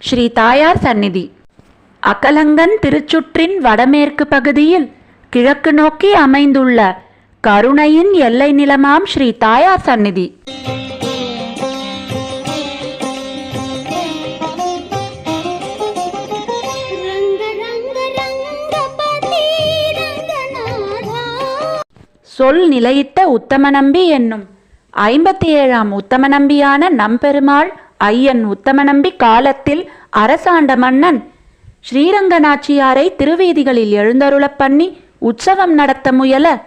ஸ்ரீ தாயார் சந்நிதி. அகலங்கன் திருச்சுற்றின் வடமேற்கு பகுதியில் கிழக்கு நோக்கி அமைந்துள்ள கருணையின் எல்லை நிலமாம் ஸ்ரீ தாயார் சந்நிதி. சொல் நிலையிட்ட உத்தமநம்பி என்னும் ஐம்பத்தி ஏழாம் உத்தமநம்பியான நம்பெருமாள் ஐயன் உத்தமநம்பி காலத்தில் அரசாண்ட மன்னன். ஸ்ரீரங்கநாச்சியாரை திருவீதிகளில் எழுந்தருளப் பண்ணி உற்சவம் நடத்த முயல.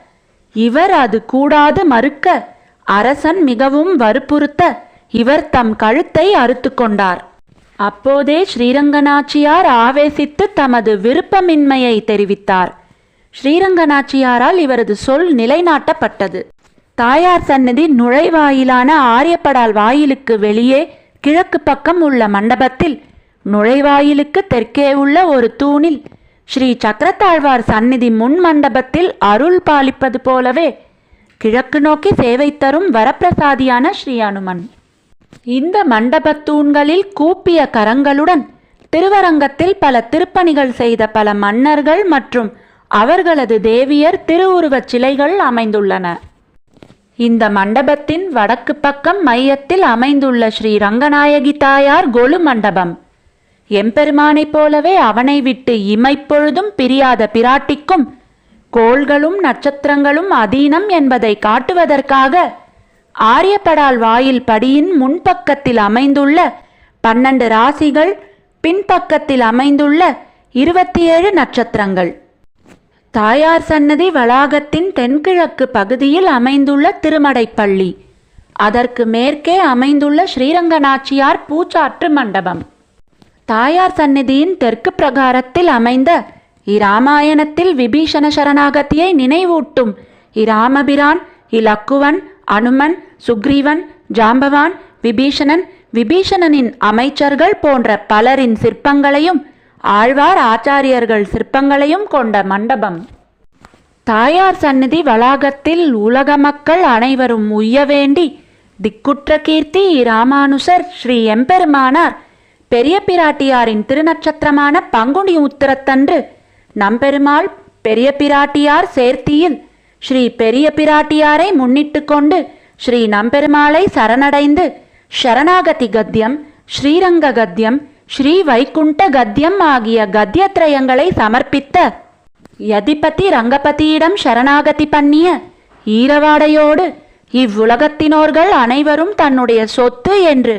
இவர் அது கூடாது மறுக்க. அரசன் மிகவும் வற்புறுத்த. இவர் தம் கழுத்தை அறுத்து கொண்டார். அப்போதே ஸ்ரீரங்கநாச்சியார் ஆவேசித்து தமது விருப்பமின்மையை தெரிவித்தார். ஸ்ரீரங்கநாச்சியாரால் இவரது சொல் நிலைநாட்டப்பட்டது. தாயார் சன்னதி நுழைவாயிலான ஆரியப்படால் வாயிலுக்கு வெளியே கிழக்கு பக்கம் உள்ள மண்டபத்தில் நுழைவாயிலுக்கு தெற்கே உள்ள ஒரு தூணில் ஸ்ரீ சக்கரத்தாழ்வார் சந்நிதி முன் மண்டபத்தில் அருள் பாலிப்பது போலவே கிழக்கு நோக்கி சேவை தரும் வரப்பிரசாதியான ஸ்ரீ அனுமன். இந்த மண்டபத் தூண்களில் கூப்பிய கரங்களுடன் திருவரங்கத்தில் பல திருப்பணிகள் செய்த பல மன்னர்கள் மற்றும் அவர்களது தேவியர் திருவுருவச் சிலைகள் அமைந்துள்ளன. இந்த மண்டபத்தின் வடக்கு பக்கம் மையத்தில் அமைந்துள்ள ஸ்ரீ ரங்கநாயகி தாயார் கொலு மண்டபம். எம்பெருமானைப் போலவே அவனை விட்டு இமைப்பொழுதும் பிரியாத பிராட்டிக்கும் கோள்களும் நட்சத்திரங்களும் அதீனம் என்பதை காட்டுவதற்காக ஆரியப்படால் வாயில் படியின் முன்பக்கத்தில் அமைந்துள்ள பன்னெண்டு ராசிகள் பின்பக்கத்தில் அமைந்துள்ள இருபத்தி ஏழு நட்சத்திரங்கள். தாயார் சன்னதி வளாகத்தின் தென்கிழக்கு பகுதியில் அமைந்துள்ள திருமடைப்பள்ளி. அதற்கு மேற்கே அமைந்துள்ள ஸ்ரீரங்கநாச்சியார் பூச்சாற்று மண்டபம். தாயார் சந்நிதியின் தெற்கு பிரகாரத்தில் அமைந்த இராமாயணத்தில் விபீஷண சரணாகதியை நினைவூட்டும் இராமபிரான் இலக்குவன் அனுமன் சுக்ரீவன் ஜாம்பவான் விபீஷணன் விபீஷணனின் அமைச்சர்கள் போன்ற பலரின் சிற்பங்களையும் ஆழ்வார் ஆச்சாரியர்கள் சிற்பங்களையும் கொண்ட மண்டபம். தாயார் சந்நிதி வளாகத்தில் உலக மக்கள் அனைவரும் உய்ய வேண்டி திக்குற்ற கீர்த்தி ராமானுசர் ஸ்ரீ எம்பெருமானார் பெரிய பிராட்டியாரின் திருநட்சத்திரமான பங்குனி உத்திரத்தன்று நம்பெருமாள் பெரிய பிராட்டியார் சேர்த்தியில் ஸ்ரீ பெரிய பிராட்டியாரை முன்னிட்டு கொண்டு ஸ்ரீ நம்பெருமாளை சரணடைந்து ஷரணாகதி கத்தியம் ஸ்ரீரங்க கத்தியம் ஸ்ரீ வைகுண்ட கத்தியம் ஆகிய கத்தியத்ரயங்களை சமர்ப்பித்த யதிபதி ரங்கபதியிடம் சரணாகதி பண்ணிய ஈரவாடையோடு இவ்வுலகத்தினோர்கள் அனைவரும் தன்னுடைய சொத்து என்று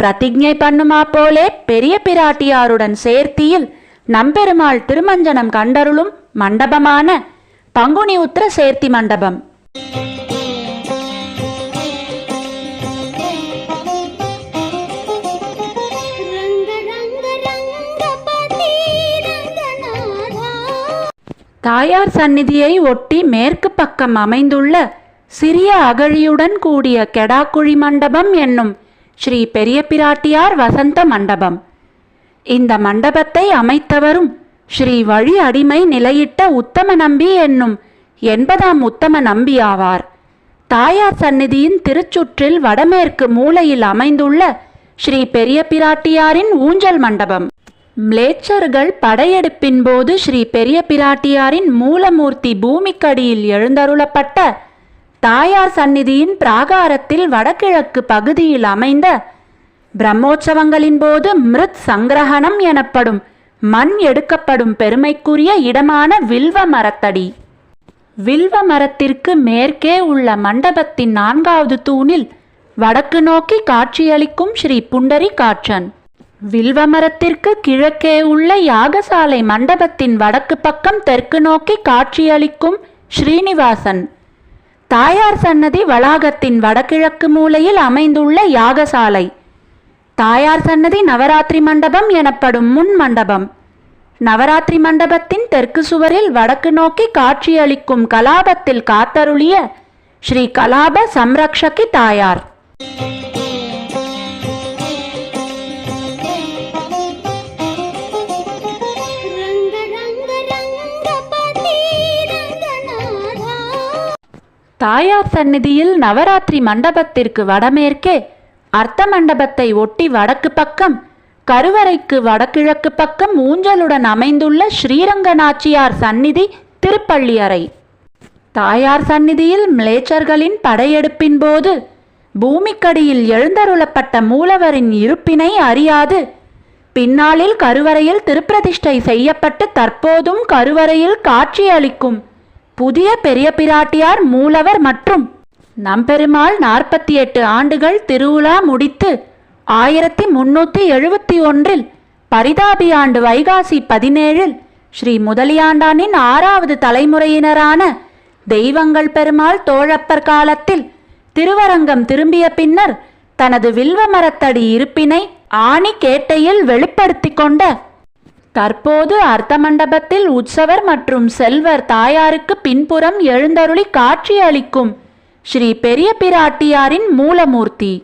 பிரதிஜை பண்ணுமா போலே பெரிய பிராட்டியாருடன் சேர்த்தியில் நம்பெருமாள் திருமஞ்சனம் கண்டருளும் மண்டபமான பங்குனி உத்திர சேர்த்தி மண்டபம். தாயார் சந்நிதியை ஒட்டி மேற்கு பக்கம் அமைந்துள்ள சிறிய அகழியுடன் கூடிய கெடாக்குழி மண்டபம் என்னும் ஸ்ரீ பெரிய பிராட்டியார் வசந்த மண்டபம். இந்த மண்டபத்தை அமைத்தவரும் ஸ்ரீ வழி அடிமை நிலையிட்ட உத்தம நம்பி என்னும் எண்பதாம் உத்தம நம்பி ஆவார். தாயார் சந்நிதியின் திருச்சுற்றில் வடமேற்கு மூலையில் அமைந்துள்ள ஸ்ரீ பெரிய பிராட்டியாரின் ஊஞ்சல் மண்டபம். மிளேச்சர்கள் படையெடுப்பின் போது ஸ்ரீ பெரிய பிராட்டியாரின் மூலமூர்த்தி பூமிக்கடியில் எழுந்தருளப்பட்ட தாயார் சந்நிதியின் பிராகாரத்தில் வடகிழக்கு பகுதியில் அமைந்த பிரம்மோற்சவங்களின் போது மிருத் சங்கிரகணம் எனப்படும் மண் எடுக்கப்படும் பெருமைக்குரிய இடமான வில்வ மரத்தடி. வில்வ மரத்திற்கு மேற்கே உள்ள மண்டபத்தின் நான்காவது தூணில் வடக்கு நோக்கி காட்சியளிக்கும் ஸ்ரீ புண்டரி காட்சன் வில்வமரத்திற்கு கிழக்கே உள்ள யாகசாலை மண்டபத்தின் வடக்கு பக்கம் தெற்கு நோக்கி காட்சியளிக்கும் ஸ்ரீனிவாசன். தாயார் சன்னதி வளாகத்தின் வடகிழக்கு மூலையில் அமைந்துள்ள யாகசாலை. தாயார் சன்னதி நவராத்திரி மண்டபம் எனப்படும் முன் மண்டபம். நவராத்திரி மண்டபத்தின் தெற்கு சுவரில் வடக்கு நோக்கி காட்சியளிக்கும் கலாபத்தில் காத்தருளிய ஸ்ரீ கலாப சம்ரக்ஷகி தாயார். தாயார் சந்நிதியில் நவராத்திரி மண்டபத்திற்கு வடமேற்கே அர்த்த மண்டபத்தை ஒட்டி வடக்கு பக்கம் கருவறைக்கு வடகிழக்கு பக்கம் ஊஞ்சலுடன் அமைந்துள்ள ஸ்ரீரங்க நாச்சியார் சந்நிதி திருப்பள்ளியறை தாயார் சந்நிதியில் மிளேச்சர்களின் படையெடுப்பின் போது பூமிக்கடியில் எழுந்தருளப்பட்ட மூலவரின் இருப்பினை அறியாது. பின்னாளில் கருவறையில் திருப்பிரதிஷ்டை செய்யப்பட்டு தற்போதும் கருவறையில் காட்சியளிக்கும் புதிய பெரிய பிராட்டியார் மூலவர் மற்றும் நம்பெருமாள் நாற்பத்தி எட்டு ஆண்டுகள் திருவிழா முடித்து ஆயிரத்தி முன்னூற்றி எழுபத்தி ஒன்றில் பரிதாபி ஆண்டு வைகாசி பதினேழில் ஸ்ரீ முதலியாண்டானின் ஆறாவது தலைமுறையினரான தெய்வங்கள் பெருமாள் தோழப்பர் காலத்தில் திருவரங்கம் திரும்பிய பின்னர் தனது வில்வ மரத்தடி இருப்பினை ஆணி கேட்டையில் வெளிப்படுத்தி கொண்ட தற்போது அர்த்த மண்டபத்தில் உற்சவர் மற்றும் செல்வர் தாயாருக்கு பின்புறம் எழுந்தருளி காட்சி அளிக்கும் ஸ்ரீ பெரிய பிராட்டியாரின் மூலமூர்த்தி.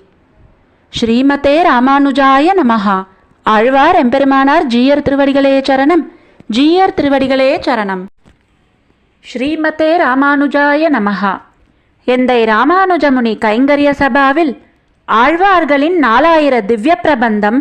ஸ்ரீமதே ராமானுஜாய நமஹா. ஆழ்வார் எம்பெருமானார் ஜீயர் திருவடிகளே சரணம். ஜீயர் திருவடிகளே சரணம். ஸ்ரீமதே ராமானுஜாய நமஹா. எந்தை ராமானுஜமுனி கைங்கரிய சபாவில் ஆழ்வார்களின் நாலாயிர திவ்ய பிரபந்தம்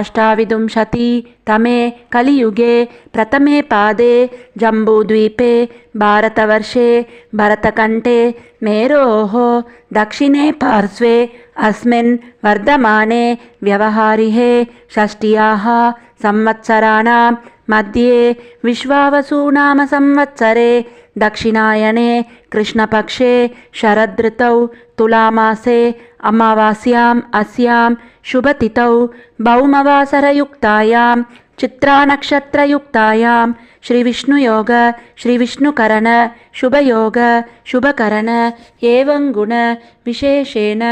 अष्टाविंशति तमे कलियुगे प्रथमे पादे जम्बूद्वीपे भारतवर्षे भरतकण्ठे मेरोः दक्षिणे पार्श्वे अस्मिन् वर्धमाने व्यवहारिहे षष्ट्याः संवत्सराणां मध्ये विश्वावसूनाम संवत्सरे दक्षिणायने कृष्णपक्षे शरदृतौ तुलामासे अमावास्याम् अस्यां शुभतिथौ भौमवासरयुक्तायां चित्रानक्षत्रयुक्तायां श्रीविष्णुयोग श्रीविष्णुकरण शुभयोग शुभकरण एवं गुण विशेषेण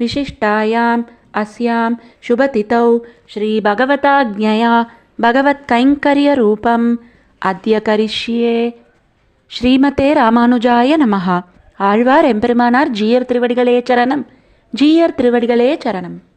विशिष्टायाम् अस्यां शुभतिथौ श्रीभगवताज्ञया भगवत्कैङ्कर्यरूपम् अद्य करिष्ये ஸ்ரீமதே ராமானுஜாய நமஹா. ஆழ்வார் எம்பெருமானார் ஜீயர் திருவடிகளே சரணம். ஜீயர் திருவடிகளே சரணம்.